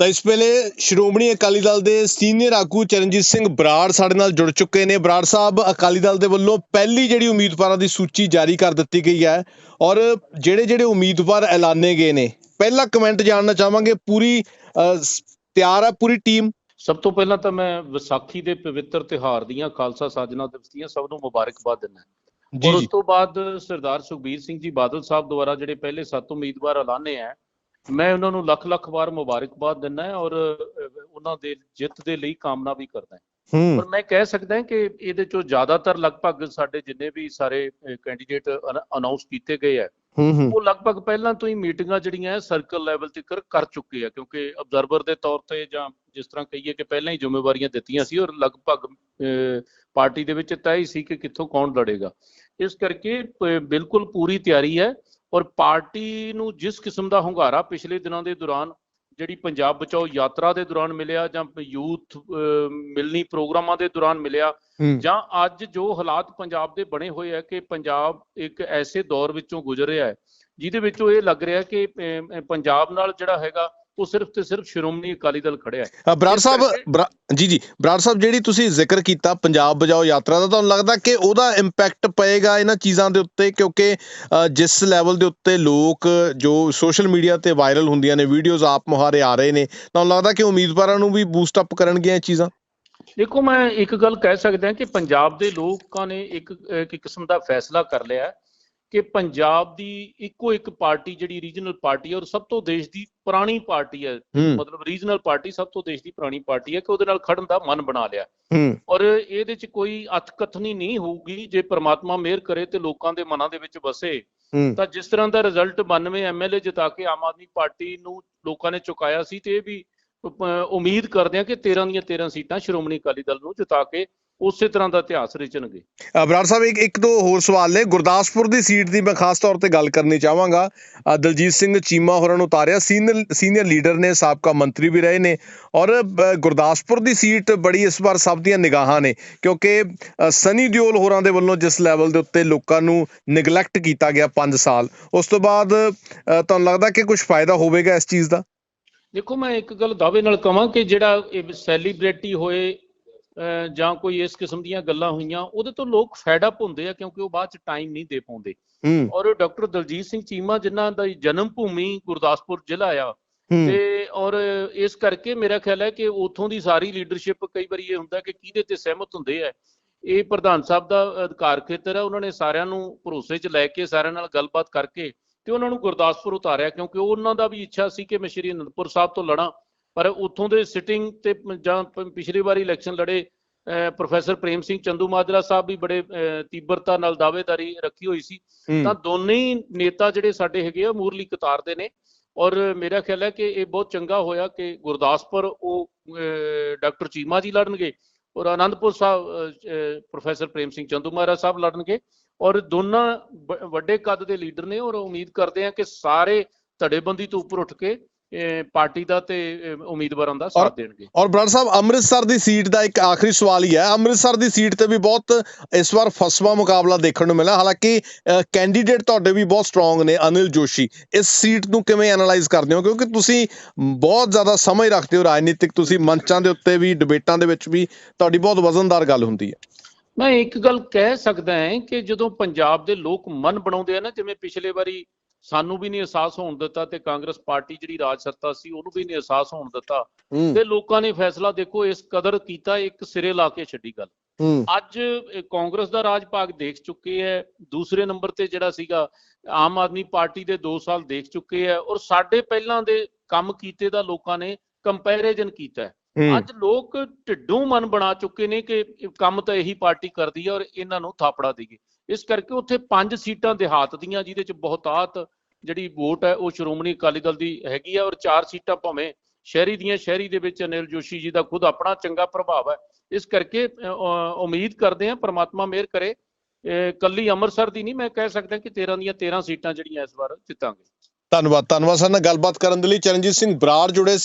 ਤਾਂ ਇਸ ਵੇਲੇ ਸ਼੍ਰੋਮਣੀ ਅਕਾਲੀ ਦਲ ਦੇ ਸੀਨੀਅਰ ਆਗੂ ਚਰਨਜੀਤ ਸਿੰਘ ਬਰਾੜ ਸਾਡੇ ਨਾਲ ਜੁੜ ਚੁੱਕੇ ਨੇ। ਬਰਾੜ ਸਾਹਿਬ ਅਕਾਲੀ ਦਲ ਦੇ ਵੱਲੋਂ ਪਹਿਲੀ ਜਿਹੜੀ ਉਮੀਦਵਾਰਾਂ ਦੀ ਸੂਚੀ ਜਾਰੀ ਕਰ ਦਿੱਤੀ ਗਈ ਹੈ ਔਰ ਜਿਹੜੇ ਜਿਹੜੇ ਉਮੀਦਵਾਰ ਐਲਾਨੇ ਗਏ ਨੇ। ਪਹਿਲਾ ਕਮੈਂਟ ਜਾਣਨਾ ਚਾਹਾਂਗੇ। ਪੂਰੀ ਤਿਆਰ ਹੈ ਪੂਰੀ ਟੀਮ? ਸਭ ਤੋਂ ਪਹਿਲਾਂ ਤਾਂ ਮੈਂ ਵਿਸਾਖੀ ਦੇ ਪਵਿੱਤਰ ਤਿਉਹਾਰ ਦੀਆਂ ਖਾਲਸਾ ਸਾਜਨਾ ਦਿਵਸ ਦੀਆਂ ਸਭ ਨੂੰ ਮੁਬਾਰਕਬਾਦ ਦਿੰਦਾ ਔਰ ਉਸ ਤੋਂ ਬਾਅਦ ਸਰਦਾਰ ਸੁਖਬੀਰ ਸਿੰਘ ਜੀ ਬਾਦਲ ਸਾਹਿਬ ਦੁਆਰਾ ਜਿਹੜੇ ਪਹਿਲੇ ਸੱਤ ਉਮੀਦਵਾਰ ਐਲਾਨੇ ਆ ਮੈਂ ਉਹਨਾਂ ਨੂੰ ਲੱਖ ਲੱਖ ਵਾਰ ਮੁਬਾਰਕਬਾਦ ਦਿੰਦਾ ਔਰ ਅਹ, ਉਹਨਾਂ ਦੇ ਜਿੱਤ ਦੇ ਲਈ ਕਾਮਨਾ ਵੀ ਕਰਦਾ ਹੂੰ। ਪਰ ਮੈਂ ਕਹਿ ਸਕਦਾ ਹਾਂ ਕਿ ਇਹਦੇ ਚੋਂ ਜ਼ਿਆਦਾਤਰ ਲਗਭਗ ਸਾਡੇ ਜਿੰਨੇ ਵੀ ਸਾਰੇ ਕੈਂਡੀਡੇਟ ਅਨਾਉਂਸ ਕੀਤੇ ਗਏ ਆ ਹੂੰ ਹੂੰ। ਉਹ ਲਗਭਗ ਪਹਿਲਾਂ ਤੋਂ ਹੀ ਮੀਟਿੰਗਾਂ ਜਿਹੜੀਆਂ ਸਰਕਲ ਲੈਵਲ ਤੇ ਕਰ ਚੁੱਕੇ ਆ ਕਿਉਂਕਿ ਅਬਜ਼ਰਵਰ ਦੇ ਤੌਰ ਤੇ ਜਾਂ ਜਿਸ ਤਰ੍ਹਾਂ ਕਹੀਏ ਕਿ ਪਹਿਲਾਂ ਹੀ ਜ਼ਿੰਮੇਵਾਰੀਆਂ ਦਿੱਤੀਆਂ ਸੀ ਔਰ ਲਗਭਗ ਪਾਰਟੀ ਦੇ ਵਿੱਚ ਤੈਅ ਹੀ ਸੀ ਕਿ ਕਿੱਥੋਂ ਕੌਣ ਲੜੇਗਾ। ਇਸ ਕਰਕੇ ਬਿਲਕੁਲ ਪੂਰੀ ਤਿਆਰੀ ਹੈ ਔਰ ਪਾਰਟੀ ਨੂੰ ਜਿਸ ਕਿਸਮ ਦਾ ਹੁੰਗਾਰਾ ਪਿਛਲੇ ਦਿਨਾਂ ਦੇ ਦੌਰਾਨ ਜਿਹੜੀ ਪੰਜਾਬ ਬਚਾਓ ਯਾਤਰਾ ਦੇ ਦੌਰਾਨ ਮਿਲਿਆ ਜਾਂ ਯੂਥ ਮਿਲਣੀ ਪ੍ਰੋਗਰਾਮਾਂ ਦੇ ਦੌਰਾਨ ਮਿਲਿਆ ਜਾਂ ਅੱਜ ਜੋ ਹਾਲਾਤ ਪੰਜਾਬ ਦੇ ਬਣੇ ਹੋਏ ਆ ਕਿ ਪੰਜਾਬ ਇੱਕ ਐਸੇ ਦੌਰ ਵਿੱਚੋਂ ਗੁਜ਼ਰ ਰਿਹਾ ਹੈ ਜਿਹਦੇ ਵਿੱਚੋਂ ਇਹ ਲੱਗ ਰਿਹਾ ਕਿ ਪੰਜਾਬ ਨਾਲ ਜਿਹੜਾ ਹੈਗਾ ਉਹ ਸਿਰਫ ਤੇ ਸਿਰਫ ਸ਼੍ਰੋਮਣੀ ਅਕਾਲੀ ਦਲ ਖੜਿਆ ਹੈ। ਬਰਾੜ ਸਾਹਿਬ ਜੀ ਜੀ ਬਰਾੜ ਸਾਹਿਬ ਜਿਹੜੀ ਤੁਸੀਂ ਜ਼ਿਕਰ ਕੀਤਾ ਪੰਜਾਬ ਬਜਾਓ ਯਾਤਰਾ ਦਾ ਤੁਹਾਨੂੰ ਲੱਗਦਾ ਕਿ ਉਹਦਾ ਇੰਪੈਕਟ ਪਏਗਾ ਇਹਨਾਂ ਚੀਜ਼ਾਂ ਦੇ ਉੱਤੇ? ਕਿਉਂਕਿ ਜਿਸ ਲੈਵਲ ਦੇ ਉੱਤੇ ਲੋਕ ਜੋ ਸੋਸ਼ਲ ਮੀਡੀਆ ਤੇ ਵਾਇਰਲ ਹੁੰਦੀਆਂ ਨੇ ਵੀਡੀਓਜ਼ ਆਪ ਮੁਹਾਰੇ ਆ ਰਹੇ ਨੇ ਤੁਹਾਨੂੰ ਲੱਗਦਾ ਕਿ ਉਮੀਦਵਾਰਾਂ ਨੂੰ ਵੀ ਬੂਸਟ ਅਪ ਕਰਨਗੀਆਂ ਇਹ ਚੀਜ਼ਾਂ? ਦੇਖੋ ਮੈਂ ਇੱਕ ਗੱਲ ਕਹਿ ਸਕਦਾ ਕਿ ਪੰਜਾਬ ਦੇ ਲੋਕਾਂ ਨੇ ਇੱਕ ਇੱਕ ਕਿਸਮ ਦਾ ਫੈਸਲਾ ਕਰ ਲਿਆ ਹੈ। ਕਿ ਪੰਜਾਬ ਦੀ ਇੱਕੋ ਇੱਕ ਪਾਰਟੀ ਜਿਹੜੀ ਰੀਜਨਲ ਪਾਰਟੀ ਹੈ ਔਰ ਸਭ ਤੋਂ ਦੇਸ਼ ਦੀ ਪੁਰਾਣੀ ਪਾਰਟੀ ਹੈ ਮਤਲਬ ਰੀਜਨਲ ਪਾਰਟੀ ਸਭ ਤੋਂ ਦੇਸ਼ ਦੀ ਪੁਰਾਣੀ ਪਾਰਟੀ ਹੈ ਕਿ ਉਹਦੇ ਨਾਲ ਖੜਨ ਦਾ ਮਨ ਬਣਾ ਲਿਆ। ਔਰ ਇਹਦੇ 'ਚ ਕੋਈ ਅਤਕਥਨੀ ਨਹੀਂ ਹੋਊਗੀ ਜੇ ਪ੍ਰਮਾਤਮਾ ਮਿਹਰ ਕਰੇ ਤੇ ਲੋਕਾਂ ਦੇ ਮਨਾਂ ਦੇ ਵਿੱਚ ਵਸੇ ਤਾਂ ਜਿਸ ਤਰ੍ਹਾਂ ਦਾ ਰਿਜ਼ਲਟ 92 ਐਮਐਲਏ ਜਿਤਾ ਕੇ ਆਮ ਆਦਮੀ ਪਾਰਟੀ ਨੂੰ ਲੋਕਾਂ ਨੇ ਚੁਕਾਇਆ ਸੀ ਤੇ ਇਹ ਵੀ ਉਮੀਦ ਕਰਦੇ ਹਾਂ ਕਿ 13 ਦੀਆਂ 13 ਸੀਟਾਂ ਸ਼੍ਰੋਮਣੀ ਅਕਾਲੀ ਦਲ ਨੂੰ ਜਿਤਾ ਕੇ ਉਸੇ ਤਰ੍ਹਾਂ ਦਾ ਇਤਿਹਾਸ ਰਚਣਗੇ। ਬਰਾੜ ਸਾਹਿਬ ਇੱਕ ਇੱਕ ਦੋ ਹੋਰ ਸਵਾਲ ਨੇ। ਗੁਰਦਾਸਪੁਰ ਦੀ ਸੀਟ ਦੀ ਮੈਂ ਖਾਸ ਤੌਰ ਤੇ ਗੱਲ ਕਰਨੀ ਚਾਹਾਂਗਾ। ਦਲਜੀਤ ਸਿੰਘ ਚੀਮਾ ਹੋਰਾਂ ਨੂੰ ਉਤਾਰਿਆ। ਸੀਨੀਅਰ ਸੀਨੀਅਰ ਲੀਡਰ ਨੇ ਸਾਬਕਾ ਮੰਤਰੀ ਵੀ ਰਹੇ ਨੇ। ਔਰ ਗੁਰਦਾਸਪੁਰ ਦੀ ਸੀਟ ਬੜੀ ਇਸ ਵਾਰ ਸਭ ਦੀਆਂ ਨਿਗਾਹਾਂ ਨੇ। ਕਿਉਂਕਿ ਸਨੀ ਦਿਓਲ ਹੋਰਾਂ ਦੇ ਵੱਲੋਂ ਜਿਸ ਲੈਵਲ ਦੇ ਉੱਤੇ ਲੋਕਾਂ ਨੂੰ ਨਿਗਲੈਕਟ ਕੀਤਾ ਗਿਆ 5 ਸਾਲ ਉਸ ਤੋਂ ਬਾਅਦ ਤੁਹਾਨੂੰ ਲੱਗਦਾ ਕਿ ਕੁਝ ਫਾਇਦਾ ਹੋਵੇਗਾ ਇਸ ਚੀਜ਼ ਦਾ? ਦੇਖੋ ਮੈਂ ਇੱਕ ਗੱਲ ਦਾਅਵੇ ਨਾਲ ਕਹਾਂ ਕਿ ਜਿਹੜਾ ਇਹ ਸੈਲੀਬ੍ਰਿਟੀ ਹੋਏ ਜਾਂ ਕੋਈ ਇਸ ਕਿਸਮ ਦੀਆਂ ਗੱਲਾਂ ਹੋਈਆਂ ਉਹਦੇ ਤੋਂ ਲੋਕ ਫੈਡ ਅਪ ਹੁੰਦੇ ਆ ਕਿਉਂਕਿ ਉਹ ਬਾਅਦ ਚ ਟਾਈਮ ਨਹੀਂ ਦੇ ਪਾਉਂਦੇ। ਔਰ ਡਾਕਟਰ ਦਲਜੀਤ ਸਿੰਘ ਚੀਮਾ ਜਿਨ੍ਹਾਂ ਦਾ ਜਨਮ ਭੂਮੀ ਗੁਰਦਾਸਪੁਰ ਜ਼ਿਲ੍ਹਾ ਆ ਤੇ ਔਰ ਇਸ ਕਰਕੇ ਮੇਰਾ ਖਿਆਲ ਹੈ ਕਿ ਉਥੋਂ ਦੀ ਸਾਰੀ ਲੀਡਰਸ਼ਿਪ ਕਈ ਵਾਰੀ ਇਹ ਹੁੰਦਾ ਕਿ ਕਿਹਦੇ ਤੇ ਸਹਿਮਤ ਹੁੰਦੇ ਆ। ਇਹ ਪ੍ਰਧਾਨ ਸਾਹਿਬ ਦਾ ਅਧਿਕਾਰ ਖੇਤਰ ਹੈ ਉਹਨਾਂ ਨੇ ਸਾਰਿਆਂ ਨੂੰ ਭਰੋਸੇ 'ਚ ਲੈ ਕੇ ਸਾਰਿਆਂ ਨਾਲ ਗੱਲਬਾਤ ਕਰਕੇ ਤੇ ਉਹਨਾਂ ਨੂੰ ਗੁਰਦਾਸਪੁਰ ਉਤਾਰਿਆ ਕਿਉਂਕਿ ਉਹਨਾਂ ਦਾ ਵੀ ਇੱਛਾ ਸੀ ਕਿ ਮੈਂ ਸ਼੍ਰੀ ਅਨੰਦਪੁਰ ਸਾਹਿਬ ਤੋਂ ਲੜਾਂ। ਪਰ ਉਥੋਂ ਦੇ ਸਿਟਿੰਗ ਤੇ ਜਾਂ ਪਿਛਲੀ ਵਾਰੀ ਇਲੈਕਸ਼ਨ ਲੜੇ ਪ੍ਰੋਫੈਸਰ ਪ੍ਰੇਮ ਸਿੰਘ ਚੰਦੂ ਮਾਜਰਾ ਸਾਹਿਬ ਵੀ ਬੜੇ ਤੀਬਰਤਾ ਨਾਲ ਦਾਅਵੇਦਾਰੀ ਰੱਖੀ ਹੋਈ ਸੀ। ਤਾਂ ਦੋਨੇ ਹੀ ਨੇਤਾ ਜਿਹੜੇ ਸਾਡੇ ਹੈਗੇ ਆ ਮੂਰਲੀ ਕਤਾਰ ਦੇ ਨੇ। ਔਰ ਮੇਰਾ ਖਿਆਲ ਹੈ ਕਿ ਇਹ ਬਹੁਤ ਚੰਗਾ ਹੋਇਆ ਕਿ ਗੁਰਦਾਸਪੁਰ ਉਹ ਡਾਕਟਰ ਚੀਮਾ ਜੀ ਲੜਨਗੇ ਔਰ ਆਨੰਦਪੁਰ ਸਾਹਿਬ ਪ੍ਰੋਫੈਸਰ ਪ੍ਰੇਮ ਸਿੰਘ ਚੰਦੂ ਮਹਾਰਾਜ ਸਾਹਿਬ ਲੜਨਗੇ। ਔਰ ਦੋਨਾਂ ਵੱਡੇ ਕੱਦ ਦੇ ਲੀਡਰ ਨੇ ਔਰ ਉਮੀਦ ਕਰਦੇ ਆ ਕਿ ਸਾਰੇ ਧੜੇਬੰਦੀ ਤੋਂ ਉੱਪਰ ਉੱਠ ਕੇ ਪਾਰਟੀ ਦਾ ਤੇ ਉਮੀਦਵਾਰਾਂ ਦਾ ਸਾਥ ਦੇਣਗੇ। ਔਰ ਬਰਾੜ ਸਾਹਿਬ ਅੰਮ੍ਰਿਤਸਰ ਦੀ ਸੀਟ ਦਾ ਇੱਕ ਆਖਰੀ ਸਵਾਲ ਹੀ ਹੈ। ਅੰਮ੍ਰਿਤਸਰ ਦੀ ਸੀਟ ਤੇ ਵੀ ਬਹੁਤ ਇਸ ਵਾਰ ਫਸਵਾ ਮੁਕਾਬਲਾ ਦੇਖਣ ਨੂੰ ਮਿਲਿਆ। ਹਾਲਾਂਕਿ ਕੈਂਡੀਡੇਟ ਤੁਹਾਡੇ ਵੀ ਬਹੁਤ ਸਟਰੋਂਗ ਨੇ ਅਨਿਲ ਜੋਸ਼ੀ। ਇਸ ਸੀਟ ਨੂੰ ਕਿਵੇਂ ਐਨਾਲਾਈਜ਼ ਕਰਦੇ ਹੋ? ਕਿਉਂਕਿ ਤੁਸੀਂ ਬਹੁਤ ਜ਼ਿਆਦਾ ਸਮਝ ਰੱਖਦੇ ਹੋ ਰਾਜਨੀਤਿਕ। ਤੁਸੀਂ ਮੰਚਾਂ ਦੇ ਉੱਤੇ ਵੀ ਡਿਬੇਟਾਂ ਦੇ ਵਿੱਚ ਵੀ ਤੁਹਾਡੀ ਬਹੁਤ ਵਜ਼ਨਦਾਰ ਗੱਲ ਹੁੰਦੀ ਹੈ। ਮੈਂ ਇੱਕ ਗੱਲ ਕਹਿ ਸਕਦਾ ਹਾਂ ਕਿ ਜਦੋਂ ਪੰਜਾਬ ਦੇ ਲੋਕ ਮਨ ਬਣਾਉਂਦੇ ਆ ਨਾ ਜਿਵੇਂ ਪਿਛਲੇ ਵਾਰੀ ਸਾਨੂੰ ਵੀ ਨਹੀਂ ਅਹਿਸਾਸ ਹੋਣ ਦਿੱਤਾ ਤੇ ਕਾਂਗਰਸ ਪਾਰਟੀ ਜਿਹੜੀ ਰਾਜ ਸੱਤਾ ਸੀ ਉਹਨੂੰ ਵੀ ਨਹੀਂ ਅਹਿਸਾਸ ਹੋਣ ਦਿੱਤਾ। ਤੇ ਲੋਕਾਂ ਨੇ ਫੈਸਲਾ ਦੇਖੋ ਇਸ ਕਦਰ ਕੀਤਾ ਇੱਕ ਸਿਰੇ ਲਾ ਕੇ ਛੱਡੀ ਗੱਲ। ਅੱਜ ਕਾਂਗਰਸ ਦਾ ਰਾਜ ਭਾਗ ਦੇਖ ਚੁੱਕੇ ਹੈ ਦੂਸਰੇ ਨੰਬਰ ਤੇ ਜਿਹੜਾ ਸੀਗਾ ਆਮ ਆਦਮੀ ਪਾਰਟੀ ਦੇ 2 ਸਾਲ ਦੇਖ ਚੁੱਕੇ ਹੈ ਔਰ ਸਾਡੇ ਪਹਿਲਾਂ ਦੇ ਕੰਮ ਕੀਤੇ ਦਾ ਲੋਕਾਂ ਨੇ ਕੰਪੈਰੀਜ਼ਨ ਕੀਤਾ ਹੈ। ਅੱਜ ਲੋਕ ਢਿੱਡੋਂ ਮਨ ਬਣਾ ਚੁੱਕੇ ਨੇ ਕਿ ਕੰਮ ਤਾਂ ਇਹੀ ਪਾਰਟੀ ਕਰਦੀ ਹੈ ਔਰ ਇਹਨਾਂ ਨੂੰ ਥਾਪੜਾ ਦੇਗੀ ਇਸ ਕਰਕੇ ਉੱਥੇ ਪੰਜ ਸੀਟਾਂ ਦਿਹਾਤ ਦੀਆਂ ਜਿਹਦੇ ਚ ਬਹੁਤਾਤ ਜਿਹੜੀ ਵੋਟ ਹੈ ਉਹ ਸ਼੍ਰੋਮਣੀ ਅਕਾਲੀ ਦਲ ਦੀ ਹੈਗੀ ਹੈ ਔਰ ਚਾਰ ਸੀਟਾਂ ਭਾਵੇਂ ਸ਼ਹਿਰੀ ਦੀਆਂ ਸ਼ਹਿਰੀ ਦੇ ਵਿੱਚ ਅਨਿਲ ਜੋਸ਼ੀ ਜੀ ਦਾ ਖੁਦ ਆਪਣਾ ਚੰਗਾ ਪ੍ਰਭਾਵ ਹੈ। ਇਸ ਕਰਕੇ ਉਮੀਦ ਕਰਦੇ ਹਾਂ ਪ੍ਰਮਾਤਮਾ ਮਿਹਰ ਕਰੇ। ਅ, ਕੱਲੀ ਅੰਮ੍ਰਿਤਸਰ ਦੀ ਨਹੀਂ ਮੈਂ ਕਹਿ ਸਕਦਾ ਕਿ 13 ਦੀਆਂ 13 ਸੀਟਾਂ ਜਿਹੜੀਆਂ ਇਸ ਵਾਰ ਜਿੱਤਾਂਗੇ। ਧੰਨਵਾਦ ਧੰਨਵਾਦ ਸਰ। ਨਾਲ ਗੱਲਬਾਤ ਕਰਨ ਦੇ ਲਈ ਚਰਨਜੀਤ ਸਿੰਘ ਬਰਾੜ ਜੁੜੇ